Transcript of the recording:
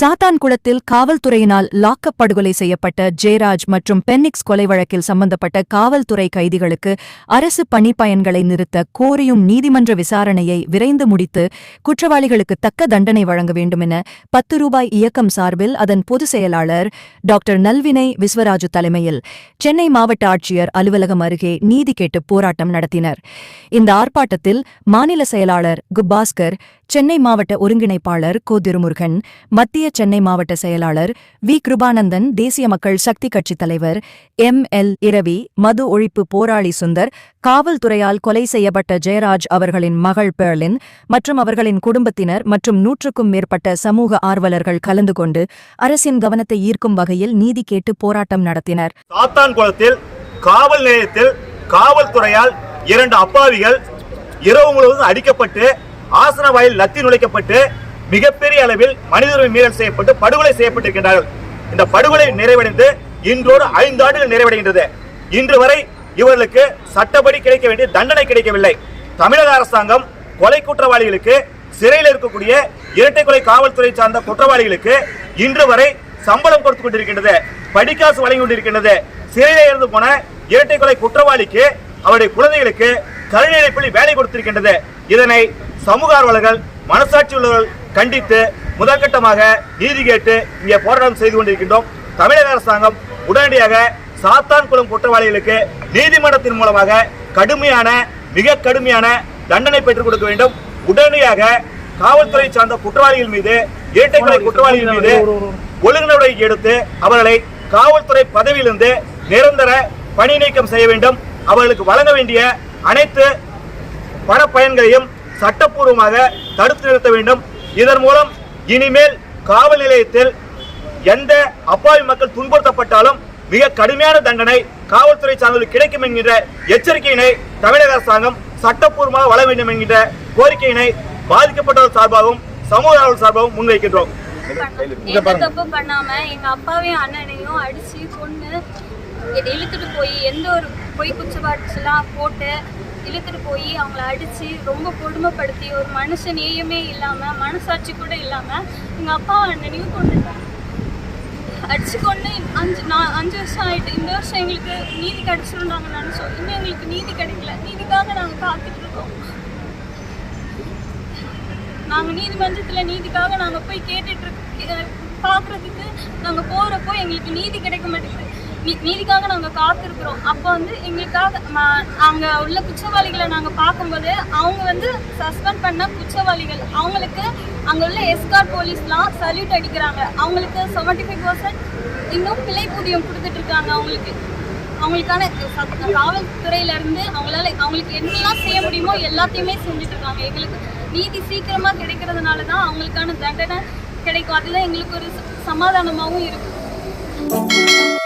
சாத்தான்குளத்தில் காவல்துறையினால் lock-up படுகொலை செய்யப்பட்ட ஜெயராஜ் மற்றும் பென்னிக்ஸ் கொலை வழக்கில் சம்பந்தப்பட்ட காவல்துறை கைதிகளுக்கு அரசு பணிப்பயன்களை நிறுத்த கோரியும் நீதிமன்ற விசாரணையை விரைந்து முடித்து குற்றவாளிகளுக்கு தக்க தண்டனை வழங்க வேண்டுமென பத்து ரூபாய் இயக்கம் சார்பில் அதன் பொதுச் செயலாளர் டாக்டர் நல்வினை விஸ்வராஜு தலைமையில் சென்னை மாவட்ட ஆட்சியர் அலுவலகம் அருகே நீதி கேட்டு போராட்டம் நடத்தினர். இந்த ஆர்ப்பாட்டத்தில் மாநில செயலாளர் குபாஸ்கர் சென்னை மாவட்ட ஒருங்கிணைப்பாளர் கோ. திருமுருகன் மத்திய சென்னை மாவட்ட செயலாளர் வி. கிருபானந்தன் தேசிய மக்கள் சக்தி கட்சித் தலைவர் எம். எல். இரவி மது ஒழிப்பு போராளி சுந்தர் காவல்துறையால் கொலை செய்யப்பட்ட ஜெயராஜ் அவர்களின் மகள் பேர்லின் மற்றும் அவர்களின் குடும்பத்தினர் மற்றும் நூற்றுக்கும் மேற்பட்ட சமூக ஆர்வலர்கள் கலந்து கொண்டு அரசின் கவனத்தை ஈர்க்கும் வகையில் நீதி கேட்டு போராட்டம் நடத்தினர். சாத்தான்குளத்தில் காவல் நிலையத்தில் காவல்துறையால் இரண்டு அப்பாவிகள் இரவு முழுவதும் அடிக்கப்பட்டு ஆசன வாயில் லத்தி நுழைக்கப்பட்டு மிகப்பெரிய அளவில் மனித உரிமை மீறல் செய்யப்பட்டு படுகொலை செய்யப்பட்டிருக்கின்றார்கள். இந்த படுகொலை நிறைவடைந்து இன்றோடு ஐந்து ஆண்டுகள் நிறைவடைகின்றது. இன்று வரை இவர்களுக்கு சட்டப்படி கிடைக்க வேண்டிய தண்டனை கிடைக்கவில்லை. தமிழக அரசாங்கம் கொலை குற்றவாளிகளுக்கு சிறையில் இருக்கக்கூடிய இரட்டை கொலை காவல்துறை சார்ந்த குற்றவாளிகளுக்கு இன்று வரை சம்பளம் கொடுத்து கொண்டிருக்கின்றது. படிக்காசு வழங்கி கொண்டிருக்கின்றது. சிறையில் இருந்து போன இரட்டை கொலை குற்றவாளிக்கு அவருடைய குழந்தைகளுக்கு கருணை வேலை கொடுத்திருக்கின்றது. இதனை சமூக ஆர்வலர்கள் மனசாட்சி உள்ளவர்கள் கண்டித்து முதற்கட்டமாக நீதி கேட்டு இங்கே போராட்டம் செய்து கொண்டிருக்கின்றோம். தமிழக அரசாங்கம் உடனடியாக சாத்தான்குளம் குற்றவாளிகளுக்கு நீதிமன்றத்தின் மூலமாக கடுமையான மிக கடுமையான தண்டனை பெற்றுக் கொடுக்க வேண்டும். உடனடியாக காவல்துறை சார்ந்த குற்றவாளிகள் மீது இரட்டை கொலை குற்றவாளிகள் மீது ஒழுங்கு நடவடிக்கை எடுத்து அவர்களை காவல்துறை பதவியிலிருந்து நிரந்தர பணி நீக்கம் செய்ய வேண்டும். அவர்களுக்கு வழங்க வேண்டிய அனைத்து பண பயன்களையும் சட்டப்பூர்வமாக தடுத்து நிறுத்த வேண்டும். இதன் மூலம் இனிமேல் காவல் நிலையத்தில் எந்த அப்பாவி மக்கள் துன்புறுத்தப்பட்டாலும் மிக கடுமையான தண்டனை காவல்துறை சார்ந்தவர்களுக்கு கிடைக்கும் என்கின்ற எச்சரிக்கையினை தமிழக அரசாங்கம் சட்டப்பூர்வமாக வழங்க வேண்டும் என்கின்ற கோரிக்கையினை பாதிக்கப்பட்டவர் சார்பாகவும் சமூக ஆர்வலர் சார்பாகவும் முன்வைக்கின்றோம். தப்பு பண்ணாம எங்க அப்பாவையும் அண்ணனையும் அடிச்சு கொண்டு இழுத்துட்டு போய் எந்த ஒரு பொய் எல்லாம் போட்டு இழுத்துட்டு போய் அவங்கள அடிச்சு ரொம்ப கொடுமைப்படுத்தி ஒரு மனுஷன் நேயமே இல்லாம மனசாட்சி கூட இல்லாம எங்க அப்பா அண்ணனையும் கொண்டுட்டாங்க அடிச்சு கொண்டு அஞ்சு நான் அஞ்சு வருஷம் ஆயிட்டு இந்த வருஷம் எங்களுக்கு நீதி கிடைச்சிரும் நாங்க நினைச்சோம் இன்னும் எங்களுக்கு நீதி கிடைக்கல. நீதிக்காக நாங்க காத்துட்டு இருக்கோம். நாங்க நீதிமன்றத்துல நீதிக்காக நாங்க போய் கேட்டுட்டு இருக்க பாக்குறதுக்கு நாங்க போறப்போ எங்களுக்கு நீதி கிடைக்க மாட்டேங்குது. நீதிக்காக நாங்கள் காத்திருக்கிறோம். அப்போ வந்து எங்களுக்காக அங்கே உள்ள குற்றவாளிகளை நாங்கள் பார்க்கும்போது அவங்க வந்து சஸ்பெண்ட் பண்ண குற்றவாளிகள். அவங்களுக்கு அங்கே உள்ள எஸ்கார் போலீஸ்லாம் சல்யூட் அடிக்கிறாங்க. அவங்களுக்கு செவன்டி ஃபைவ் பர்சன்ட் இன்னும் பிழை ஊதியம் கொடுத்துட்டு இருக்காங்க அவங்களுக்கு. அவங்களுக்கான காவல்துறையிலேருந்து அவங்களால அவங்களுக்கு என்னெல்லாம் செய்ய முடியுமோ எல்லாத்தையுமே செஞ்சுட்டு இருக்காங்க எங்களுக்கு நீதி சீக்கிரமாக கிடைக்கிறதுனால தான் அவங்களுக்கான தண்டனை கிடைக்கும். அதுதான் எங்களுக்கு ஒரு சமாதானமாகவும் இருக்கும்.